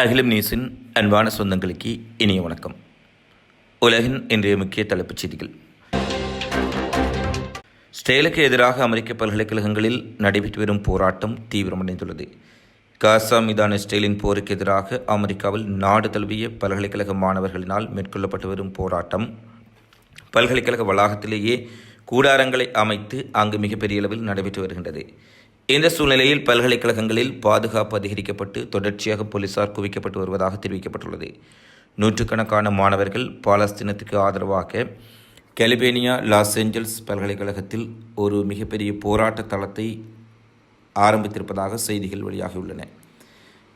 அகிலம் நியூஸின் அன்பான சொந்தங்களுக்கு இனிய வணக்கம். உலகின் இன்றைய முக்கிய தலைப்புச் செய்திகள். ஸ்டேலுக்கு எதிராக அமெரிக்க பல்கலைக்கழகங்களில் நடைபெற்று வரும் போராட்டம் தீவிரமடைந்துள்ளது. காசா மீதான ஸ்டேலின் போருக்கு எதிராக அமெரிக்காவில் நாடு தழுவிய பல்கலைக்கழக மாணவர்களினால் மேற்கொள்ளப்பட்டு வரும் போராட்டம் பல்கலைக்கழக வளாகத்திலேயே கூடாரங்களை அமைத்து அங்கு மிகப்பெரிய அளவில் நடைபெற்று வருகின்றது. இந்த சூழ்நிலையில் பல்கலைக்கழகங்களில் பாதுகாப்பு அதிகரிக்கப்பட்டு தொடர்ச்சியாக போலீசார் குவிக்கப்பட்டு வருவதாக தெரிவிக்கப்பட்டுள்ளது. நூற்றுக்கணக்கான மாணவர்கள் பாலஸ்தீனத்துக்கு ஆதரவாக கலிபேனியா லாஸ் ஏஞ்சல்ஸ் பல்கலைக்கழகத்தில் ஒரு மிகப்பெரிய போராட்ட தளத்தை ஆரம்பித்திருப்பதாக செய்திகள் வெளியாகியுள்ளன.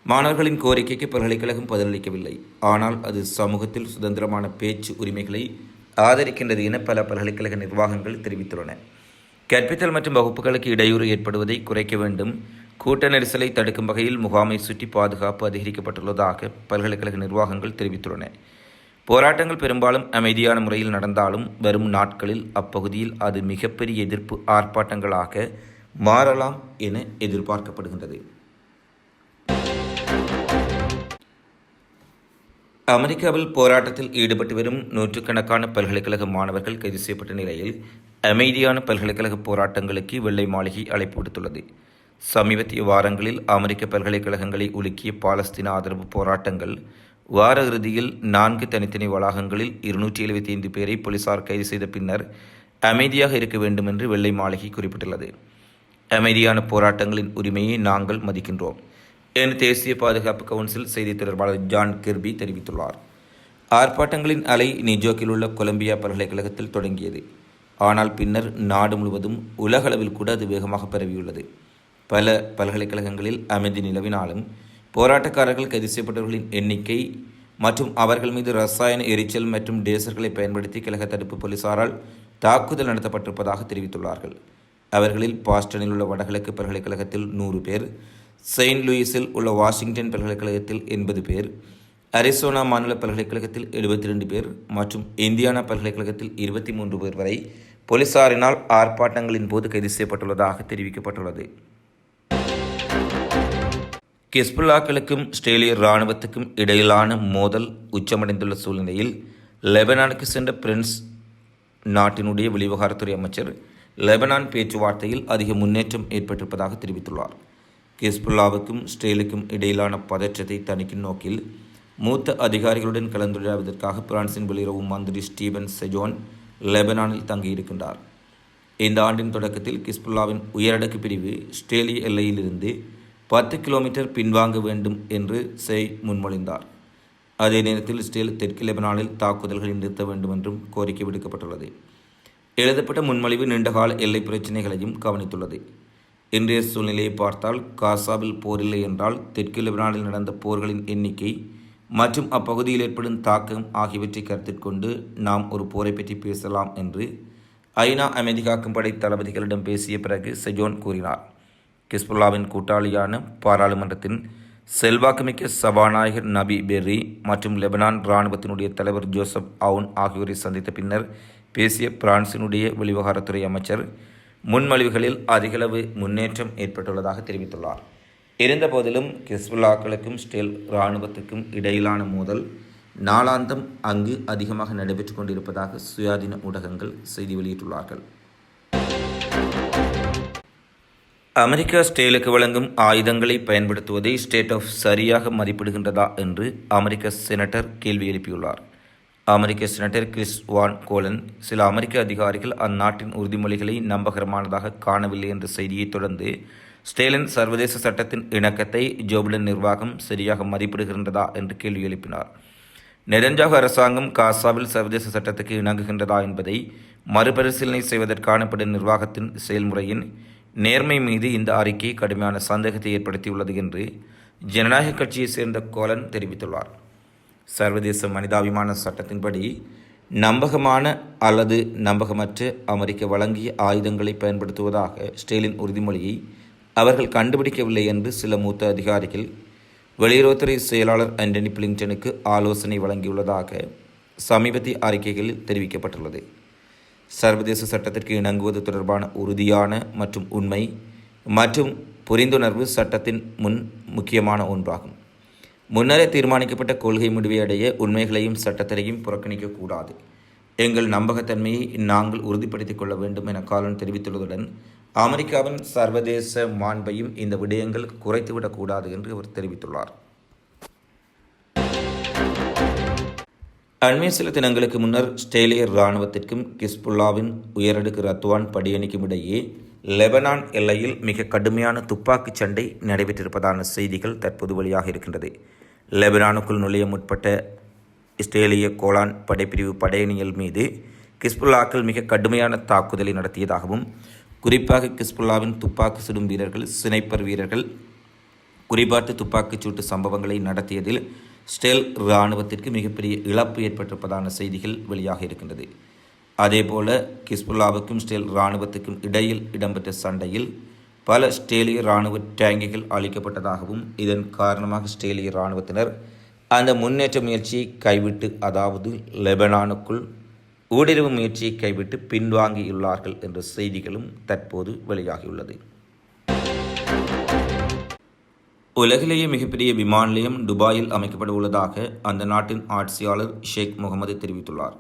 மாணவர்களின் கோரிக்கைக்கு பல்கலைக்கழகம் பதிலளிக்கவில்லை. ஆனால் அது சமூகத்தில் சுதந்திரமான பேச்சு உரிமைகளை ஆதரிக்கின்றது என பல பல்கலைக்கழக நிர்வாகங்கள் தெரிவித்துள்ளன. கற்பித்தல் மற்றும் வகுப்புகளுக்கு இடையூறு ஏற்படுவதை குறைக்க வேண்டும். கூட்ட நெரிசலை தடுக்கும் வகையில் முகாமை சுற்றி பாதுகாப்பு அதிகரிக்கப்பட்டுள்ளதாக பல்கலைக்கழக நிர்வாகங்கள் தெரிவித்துள்ளன. போராட்டங்கள் பெரும்பாலும் அமைதியான முறையில் நடந்தாலும் வரும் நாட்களில் அப்பகுதியில் அது மிகப்பெரிய எதிர்ப்பு ஆர்ப்பாட்டங்களாக மாறலாம் என எதிர்பார்க்கப்படுகின்றது. அமெரிக்காவில் போராட்டத்தில் ஈடுபட்டு வரும் நூற்றுக்கணக்கான பல்கலைக்கழக மாணவர்கள் கைது செய்யப்பட்ட நிலையில் அமைதியான பல்கலைக்கழக போராட்டங்களுக்கு வெள்ளை மாளிகை அழைப்பு விடுத்துள்ளது. சமீபத்திய வாரங்களில் அமெரிக்க பல்கலைக்கழகங்களை உலுக்கிய பாலஸ்தீன ஆதரவு போராட்டங்கள் வார இறுதியில் நான்கு தனித்தனி வளாகங்களில் இருநூற்றி எழுபத்தி ஐந்து பேரை போலீசார் கைது செய்த பின்னர் அமைதியாக இருக்க வேண்டும் என்று வெள்ளை மாளிகை குறிப்பிட்டுள்ளது. அமைதியான போராட்டங்களின் உரிமையை நாங்கள் மதிக்கின்றோம் என தேசிய பாதுகாப்பு கவுன்சில் செய்தி தொடர்பாளர் ஜான் கிர்பி தெரிவித்துள்ளார். ஆர்ப்பாட்டங்களின் அலை நிஜோக்கில் உள்ள கொலம்பியா பல்கலைக்கழகத்தில் தொடங்கியது. ஆனால் பின்னர் நாடு முழுவதும் உலகளவில் கூட அது வேகமாக பரவியுள்ளது. பல பல்கலைக்கழகங்களில் அமைதி நிலவினாலும் போராட்டக்காரர்கள் கைது செய்யப்பட்டவர்களின் எண்ணிக்கை மற்றும் அவர்கள் மீது ரசாயன எரிச்சல் மற்றும் டேசர்களை பயன்படுத்தி கழக தடுப்பு போலீசாரால் தாக்குதல் நடத்தப்பட்டிருப்பதாக தெரிவித்துள்ளார்கள். அவர்களில் பாஸ்டனில் உள்ள வடகிழக்கு பல்கலைக்கழகத்தில் நூறு பேர் செயின்ட் லூயிஸில் உள்ள வாஷிங்டன் பல்கலைக்கழகத்தில் எண்பது பேர் அரிசோனா மாநில பல்கலைக்கழகத்தில் எழுபத்தி ரெண்டு பேர் மற்றும் இந்தியானா பல்கலைக்கழகத்தில் இருபத்தி மூன்று பேர் வரை போலீசாரினால் ஆர்ப்பாட்டங்களின் போது கைது செய்யப்பட்டுள்ளதாக தெரிவிக்கப்பட்டுள்ளது. கிஸ்புல்லாக்களுக்கும் ஸ்ட்ரேலிய இராணுவத்துக்கும் இடையிலான மோதல் உச்சமடைந்துள்ள சூழ்நிலையில் லெபனானுக்கு சென்ற பிரின்ஸ் நாட்டினுடைய வெளிவகாரத்துறை அமைச்சர் லெபனான் பேச்சுவார்த்தையில் அதிக முன்னேற்றம் ஏற்பட்டிருப்பதாக தெரிவித்துள்ளார். கிஸ்புல்லாவுக்கும் ஸ்ட்ரேலுக்கும் இடையிலான பதற்றத்தை தணிக்கும் நோக்கில் மூத்த அதிகாரிகளுடன் கலந்துரையாடுவதற்காக பிரான்சின் வெளியுறவு மந்திரி ஸ்டீவன் செஜோன் லெபனானில் தங்கியிருக்கின்றார். இந்த ஆண்டின் தொடக்கத்தில் கிஸ்புல்லாவின் உயரடுக்கு பிரிவு ஸ்ட்ரேலிய எல்லையிலிருந்து பத்து கிலோமீட்டர் பின்வாங்க வேண்டும் என்று செய் முன்மொழிந்தார். அதே நேரத்தில் ஸ்டேல் தெற்கு லெபனானில் தாக்குதல்களை நிறுத்த வேண்டும் என்றும் கோரிக்கை விடுக்கப்பட்டுள்ளது. எழுதப்பட்ட முன்மொழிவு நீண்டகால எல்லை பிரச்சினைகளையும் கவனித்துள்ளது. இன்றைய சூழ்நிலையை பார்த்தால் காசாவில் போர் இல்லை என்றால் தெற்கு லெபனானில் நடந்த போர்களின் எண்ணிக்கை மற்றும் அப்பகுதியில் ஏற்படும் தாக்கம் ஆகியவற்றை கருத்தில் கொண்டு நாம் ஒரு போரை பற்றி பேசலாம் என்று ஐநா அமைதி காக்கும் படை தளபதிகளிடம் பேசிய பிறகு செஜோன் கூறினார். கிஸ்புல்லாவின் கூட்டாளியான பாராளுமன்றத்தின் செல்வாக்குமிக்க சபாநாயகர் நபி பெர்ரி மற்றும் லெபனான் இராணுவத்தினுடைய தலைவர் ஜோசப் அவுன் ஆகியோரை சந்தித்த பின்னர் பேசிய பிரான்சினுடைய வெளிவகாரத்துறை அமைச்சர் முன்மொழிவுகளில் அதிகளவு முன்னேற்றம் ஏற்பட்டுள்ளதாக தெரிவித்துள்ளார். இருந்தபோதிலும் ஹிஸ்புல்லாக்களுக்கும் ஸ்டேல் இராணுவத்துக்கும் இடையிலான மோதல் நாளாந்தம் அங்கு அதிகமாக நடைபெற்று கொண்டிருப்பதாக சுயாதீன ஊடகங்கள் செய்தி வெளியிட்டுள்ளார்கள். அமெரிக்கா ஸ்டேலுக்கு வழங்கும் ஆயுதங்களை பயன்படுத்துவதை ஸ்டேட் ஆஃப் சரியாக மதிப்பிடுகின்றதா என்று அமெரிக்க செனட்டர் கேள்வி எழுப்பியுள்ளார். அமெரிக்க செனட்டர் கிறிஸ் வான் கோலன் சில அமெரிக்க அதிகாரிகள் அந்நாட்டின் உறுதிமொழிகளை நம்பகரமானதாக காணவில்லை என்ற செய்தியை தொடர்ந்து ஸ்டேலின் சர்வதேச சட்டத்தின் இணக்கத்தை ஜோபிடன் நிர்வாகம் சரியாக மதிப்பிடுகின்றதா என்று கேள்வி எழுப்பினார். நெடஞ்சாக அரசாங்கம் காசாவில் சர்வதேச சட்டத்துக்கு இணங்குகின்றதா என்பதை மறுபரிசீலனை செய்வதற்கான பட நிர்வாகத்தின் செயல்முறையின் நேர்மை மீது இந்த அறிக்கை கடுமையான சந்தேகத்தை ஏற்படுத்தியுள்ளது என்று ஜனநாயக கட்சியைச் சேர்ந்த கோலன் தெரிவித்துள்ளார். சர்வதேச மனிதாபிமான சட்டத்தின்படி நம்பகமான அல்லது நம்பகமற்ற அமெரிக்க வழங்கிய ஆயுதங்களை பயன்படுத்துவதாக ஸ்டேலின் உறுதிமொழியை அவர்கள் கண்டுபிடிக்கவில்லை என்று சில மூத்த அதிகாரிகள் வெளியுறவுத்துறை செயலாளர் ஆண்டனி பிளிங்டனுக்கு ஆலோசனை வழங்கியுள்ளதாக சமீபத்திய அறிக்கைகளில் தெரிவிக்கப்பட்டுள்ளது. சர்வதேச சட்டத்திற்கு இணங்குவது தொடர்பான உறுதியான மற்றும் உண்மை மற்றும் புரிந்துணர்வு சட்டத்தின் முன் முக்கியமான ஒன்றாகும். முன்னரே தீர்மானிக்கப்பட்ட கொள்கை முடிவை அடைய உண்மைகளையும் சட்டத்தினையும் புறக்கணிக்கக்கூடாது. எங்கள் நம்பகத்தன்மையை நாங்கள் உறுதிப்படுத்திக் கொள்ள வேண்டும் என காலன் தெரிவித்துள்ளதுடன் அமெரிக்காவின் சர்வதேச மாண்பையும் இந்த விடயங்கள் குறைத்துவிடக்கூடாது என்று அவர் தெரிவித்துள்ளார். அண்மை சில தினங்களுக்கு முன்னர் ஸ்டேலிய இராணுவத்திற்கும் கிஸ்புல்லாவின் உயரடுக்கு ரத்துவான் படியணிக்கும் இடையே லெபனான் எல்லையில் மிக கடுமையான துப்பாக்கிச் சண்டை நடைபெற்றிருப்பதான செய்திகள் தற்போது வெளியாக இருக்கின்றது. லெபனானுக்குள் நுழைய முற்பட்ட இஸ்ரேலிய கோலான் படைப்பிரிவு படையணிகள் மீது கிஸ்புல்லாக்கள் மிக கடுமையான தாக்குதலை நடத்தியதாகவும் குறிப்பாக கிஸ்புல்லாவின் துப்பாக்கி சுடும் வீரர்கள் சினைப்பர் வீரர்கள் குறிபாட்டு துப்பாக்கிச் சூட்டு சம்பவங்களை நடத்தியதில் ஸ்டெல் இராணுவத்திற்கு மிகப்பெரிய இழப்பு ஏற்பட்டிருப்பதான செய்திகள் வெளியாக இருக்கின்றது. அதேபோல கிஸ்புல்லாவுக்கும் ஸ்டேல் இராணுவத்துக்கும் இடையில் இடம்பெற்ற சண்டையில் பல ஸ்டேலிய இராணுவ டேங்கிகள் அளிக்கப்பட்டதாகவும் இதன் காரணமாக ஸ்டேலிய இராணுவத்தினர் அந்த முன்னேற்ற முயற்சியை கைவிட்டு அதாவது லெபனானுக்குள் ஊடுருவு முயற்சியை கைவிட்டு பின்வாங்கியுள்ளார்கள் என்ற செய்திகளும் தற்போது வெளியாகியுள்ளது. உலகிலேயே மிகப்பெரிய விமான நிலையம் துபாயில் அமைக்கப்பட உள்ளதாக அந்த நாட்டின் ஆட்சியாளர் ஷேக் முகமது தெரிவித்துள்ளார்.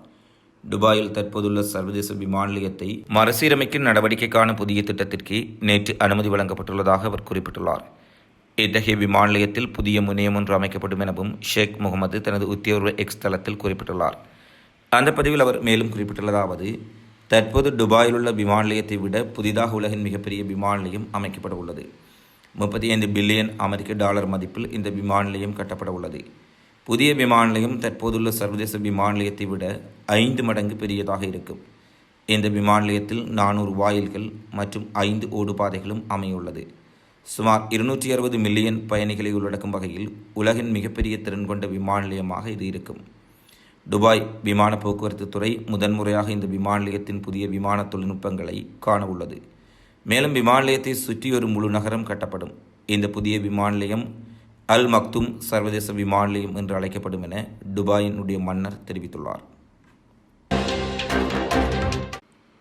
துபாயில் தற்போதுள்ள சர்வதேச விமான நிலையத்தை மறுசீரமைக்கும் நடவடிக்கைக்கான புதிய திட்டத்திற்கு நேற்று அனுமதி வழங்கப்பட்டுள்ளதாக அவர் குறிப்பிட்டுள்ளார். இத்தகைய விமான நிலையத்தில் புதிய முனையம் ஒன்று அமைக்கப்படும் எனவும் ஷேக் முகமது தனது உத்தியோக எக்ஸ் தளத்தில் குறிப்பிட்டுள்ளார். அந்த பதிவில் அவர் மேலும் குறிப்பிட்டுள்ளதாவது தற்போது துபாயில் உள்ள விமான நிலையத்தை விட புதிதாக உலகின் மிகப்பெரிய விமான நிலையம் அமைக்கப்பட உள்ளது. முப்பத்தி ஐந்து பில்லியன் அமெரிக்க டாலர் மதிப்பில் இந்த விமான நிலையம் கட்டப்பட உள்ளது. புதிய விமான நிலையம் தற்போதுள்ள சர்வதேச விமான நிலையத்தை விட ஐந்து மடங்கு பெரியதாக இருக்கும். இந்த விமான நிலையத்தில் நானூறு வாயில்கள் மற்றும் ஐந்து ஓடுபாதைகளும் அமையுள்ளது சுமார் இருநூற்றி அறுபது மில்லியன் பயணிகளை உள்ளடக்கும் வகையில் உலகின் மிகப்பெரிய திறன் கொண்ட விமான நிலையமாக இது இருக்கும். துபாய் விமான போக்குவரத்து துறை முதன்முறையாக இந்த விமான நிலையத்தின் புதிய விமான தொழில்நுட்பங்களை காண உள்ளது. மேலும் விமான நிலையத்தை சுற்றி ஒரு முழு நகரம் கட்டப்படும். இந்த புதிய விமான நிலையம் அல் மக்தும் சர்வதேச விமான நிலையம் என்று அழைக்கப்படும் என துபாயினுடைய மன்னர் தெரிவித்துள்ளார்.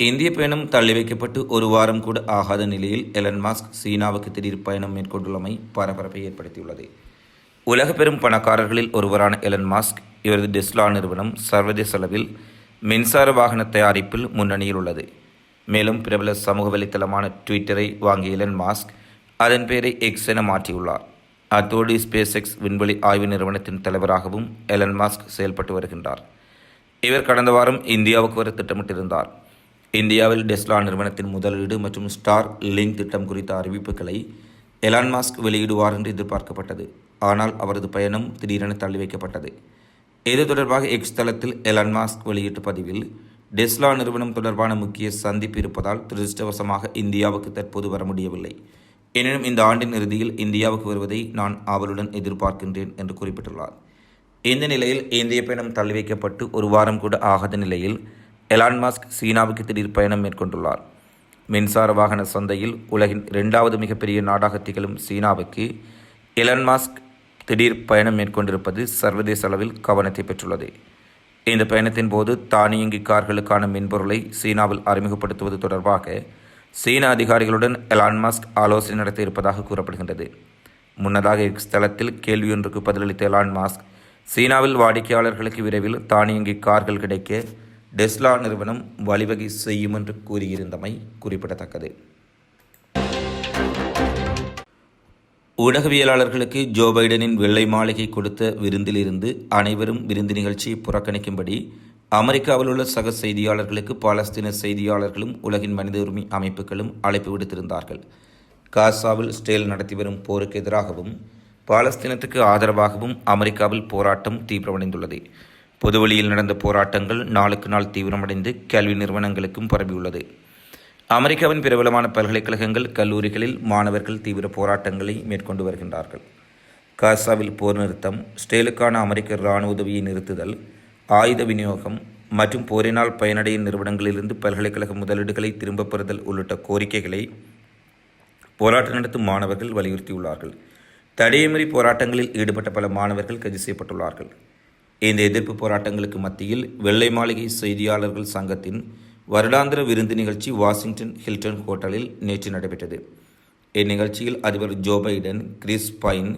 இந்திய பயணம் தள்ளி வைக்கப்பட்டு ஒரு வாரம் கூட ஆகாத நிலையில் எலன் மாஸ்க் சீனாவுக்கு திடீர் பயணம் மேற்கொண்டுள்ளமை பரபரப்பை ஏற்படுத்தியுள்ளது. உலக பெரும் பணக்காரர்களில் ஒருவரான எலன் மாஸ்க் இவரது டெஸ்லா நிறுவனம் சர்வதேச அளவில் மின்சார வாகன தயாரிப்பில் முன்னணியில் உள்ளது. மேலும் பிரபல சமூக வலைத்தளமான ட்விட்டரை வாங்கிய எலன் மாஸ்க் அதன் பெயரை எக்ஸ் என மாற்றியுள்ளார். அத்தோடு ஸ்பேஸ் எக்ஸ் விண்வெளி ஆய்வு நிறுவனத்தின் தலைவராகவும் எலன் மாஸ்க் செயல்பட்டு வருகின்றார். இவர் கடந்த வாரம் இந்தியாவுக்கு வர திட்டமிட்டிருந்தார். இந்தியாவில் டெஸ்லா நிறுவனத்தின் முதலீடு மற்றும் ஸ்டார் லிங்க் திட்டம் குறித்த அறிவிப்புகளை எலான் மாஸ்க் வெளியிடுவார் என்று எதிர்பார்க்கப்பட்டது. ஆனால் அவரது பயணம் திடீரென தள்ளி வைக்கப்பட்டது இது தொடர்பாக எக்ஸ் தளத்தில் எலான் மாஸ்க் வெளியிட்ட பதிவில் டெஸ்லா நிறுவனம் தொடர்பான முக்கிய சந்திப்பு இருப்பதால் துரதிருஷ்டவசமாக இந்தியாவுக்கு தற்போது வர முடியவில்லை. எனினும் இந்த ஆண்டின் இறுதியில் இந்தியாவுக்கு வருவதை நான் ஆவலுடன் எதிர்பார்க்கின்றேன் என்று குறிப்பிட்டுள்ளார். இந்த நிலையில் இந்திய பயணம் தள்ளி வைக்கப்பட்டு ஒரு வாரம் கூட ஆகாத நிலையில் எலான் மாஸ்க் சீனாவுக்கு திடீர் பயணம் மேற்கொண்டுள்ளார். மின்சார வாகன சந்தையில் உலகின் இரண்டாவது மிகப்பெரிய நாடாக திகழும் சீனாவுக்கு எலான் மாஸ்க் திடீர் பயணம் மேற்கொண்டிருப்பது சர்வதேச அளவில் கவனத்தை பெற்றுள்ளது. இந்த பயணத்தின் போது தானியங்கி கார்களுக்கான மென்பொருளை சீனாவில் அறிமுகப்படுத்துவது தொடர்பாக சீன அதிகாரிகளுடன் எலான் மாஸ்க் ஆலோசனை நடத்த இருப்பதாக கூறப்படுகின்றது. முன்னதாக எக்ஸ் கேள்வியொன்றுக்கு பதிலளித்த எலான் மாஸ்க் சீனாவில் வாடிக்கையாளர்களுக்கு விரைவில் தானியங்கி கார்கள் கிடைக்க டெஸ்லா நிறுவனம் வழிவகை செய்யும் என்று கூறியிருந்தமை குறிப்பிடத்தக்கது. ஊடகவியலாளர்களுக்கு ஜோ பைடனின் வெள்ளை மாளிகை கொடுத்த விருந்திலிருந்து அனைவரும் விருந்து நிகழ்ச்சியை புறக்கணிக்கும்படி அமெரிக்காவில் உள்ள சக செய்தியாளர்களுக்கு பாலஸ்தீன செய்தியாளர்களும் உலகின் மனித உரிமை அமைப்புகளும் அழைப்பு விடுத்திருந்தார்கள். காசாவில் ஸ்டேல் நடத்தி வரும் போருக்கு எதிராகவும் பாலஸ்தீனத்துக்கு ஆதரவாகவும் அமெரிக்காவில் போராட்டம் தீவிரமடைந்துள்ளது. பொதுவெளியில் நடந்த போராட்டங்கள் நாளுக்கு நாள் தீவிரமடைந்து கல்வி நிறுவனங்களுக்கும் பரவியுள்ளது. அமெரிக்காவின் பிரபலமான பல்கலைக்கழகங்கள் கல்லூரிகளில் மாணவர்கள் தீவிர போராட்டங்களை மேற்கொண்டு வருகின்றார்கள். காசாவில் போர் நிறுத்தம் ஸ்டேலுக்கான அமெரிக்க இராணுவ உதவியை நிறுத்துதல் ஆயுத விநியோகம் மற்றும் போரினால் பயனடையும் நிறுவனங்களிலிருந்து பல்கலைக்கழக முதலீடுகளை திரும்பப் பெறுதல் உள்ளிட்ட கோரிக்கைகளை போராட்டம் நடத்தும் மாணவர்கள் வலியுறுத்தியுள்ளார்கள். தடையமறி போராட்டங்களில் ஈடுபட்ட பல மாணவர்கள் கைது செய்யப்பட்டுள்ளார்கள். இந்த எதிர்ப்பு போராட்டங்களுக்கு மத்தியில் வெள்ளை மாளிகை செய்தியாளர்கள் சங்கத்தின் வருடாந்திர விருந்து நிகழ்ச்சி வாஷிங்டன் ஹில்டன் ஹோட்டலில் நேற்று நடைபெற்றது. இந்நிகழ்ச்சியில் அதிபர் Joe Biden Chris Pine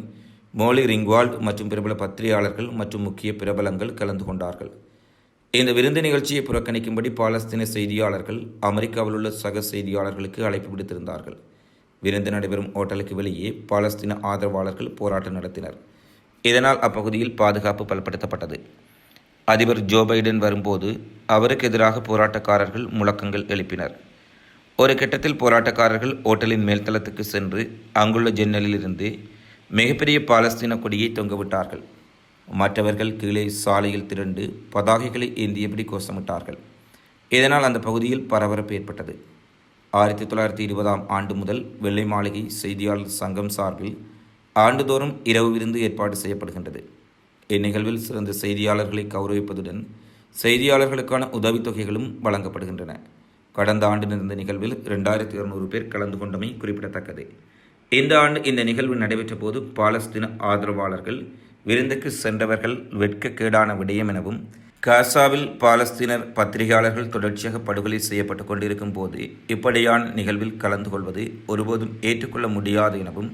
Molly Ringwald மற்றும் பிரபல பத்திரிகையாளர்கள் மற்றும் முக்கிய பிரபலங்கள் கலந்து கொண்டார்கள். இந்த விருந்து நிகழ்ச்சியை புறக்கணிக்கும்படி பாலஸ்தீன செய்தியாளர்கள் அமெரிக்காவில் உள்ள சக செய்தியாளர்களுக்கு அழைப்பு விடுத்திருந்தார்கள். விருந்து நடைபெறும் ஹோட்டலுக்கு வெளியே பாலஸ்தீன ஆதரவாளர்கள் போராட்டம் நடத்தினர். இதனால் அப்பகுதியில் பாதுகாப்பு பலப்படுத்தப்பட்டது. அதிபர் ஜோ பைடன் வரும்போது அவருக்கு எதிராக போராட்டக்காரர்கள் முழக்கங்கள் எழுப்பினர். ஒரு கட்டத்தில் போராட்டக்காரர்கள் ஓட்டலின் மேல்தளத்துக்கு சென்று அங்குள்ள ஜன்னலில் இருந்து மிகப்பெரிய பாலஸ்தீன கொடியை தொங்கவிட்டார்கள் மற்றவர்கள் கீழே சாலையில் திரண்டு பதாகைகளை ஏந்தியபடி கோஷமிட்டார்கள். இதனால் அந்த பகுதியில் பரபரப்பு ஏற்பட்டது. ஆயிரத்தி தொள்ளாயிரத்தி இருபதாம் ஆண்டு முதல் வெள்ளை மாளிகை செய்தியாளர் சங்கம் சார்பில் ஆண்டுதோறும் இரவு விருந்து ஏற்பாடு செய்யப்படுகின்றது. இந்நிகழ்வில் சிறந்த செய்தியாளர்களை கௌரவிப்பதுடன் செய்தியாளர்களுக்கான உதவித்தொகைகளும் வழங்கப்படுகின்றன. கடந்த ஆண்டு நடந்த நிகழ்வில் இரண்டாயிரத்தி இருநூறு பேர் கலந்து கொண்டமை குறிப்பிடத்தக்கது. இந்த ஆண்டு இந்த நிகழ்வு நடைபெற்ற போது பாலஸ்தீன ஆதரவாளர்கள் விருந்துக்கு சென்றவர்கள் வெட்கக்கேடான விடயம் எனவும் காசாவில் பாலஸ்தீனர் பத்திரிகையாளர்கள் தொடர்ச்சியாக படுகொலை செய்யப்பட்டு கொண்டிருக்கும் போது இப்படியான நிகழ்வில் கலந்து கொள்வது ஒருபோதும் ஏற்றுக்கொள்ள முடியாது எனவும்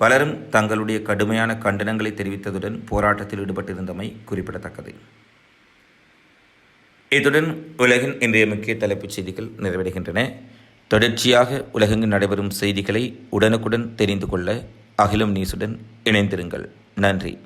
பலரும் தங்களுடைய கடுமையான கண்டனங்களை தெரிவித்ததுடன் போராட்டத்தில் ஈடுபட்டிருந்தமை குறிப்பிடத்தக்கது. இத்துடன் உலகின் இன்றைய முக்கிய தலைப்புச் செய்திகள் நிறைவடைகின்றன. தொடர்ச்சியாக உலகெங்கு நடைபெறும் செய்திகளை உடனுக்குடன் தெரிந்து கொள்ள அகிலம் நியூஸுடன் இணைந்திருங்கள். நன்றி.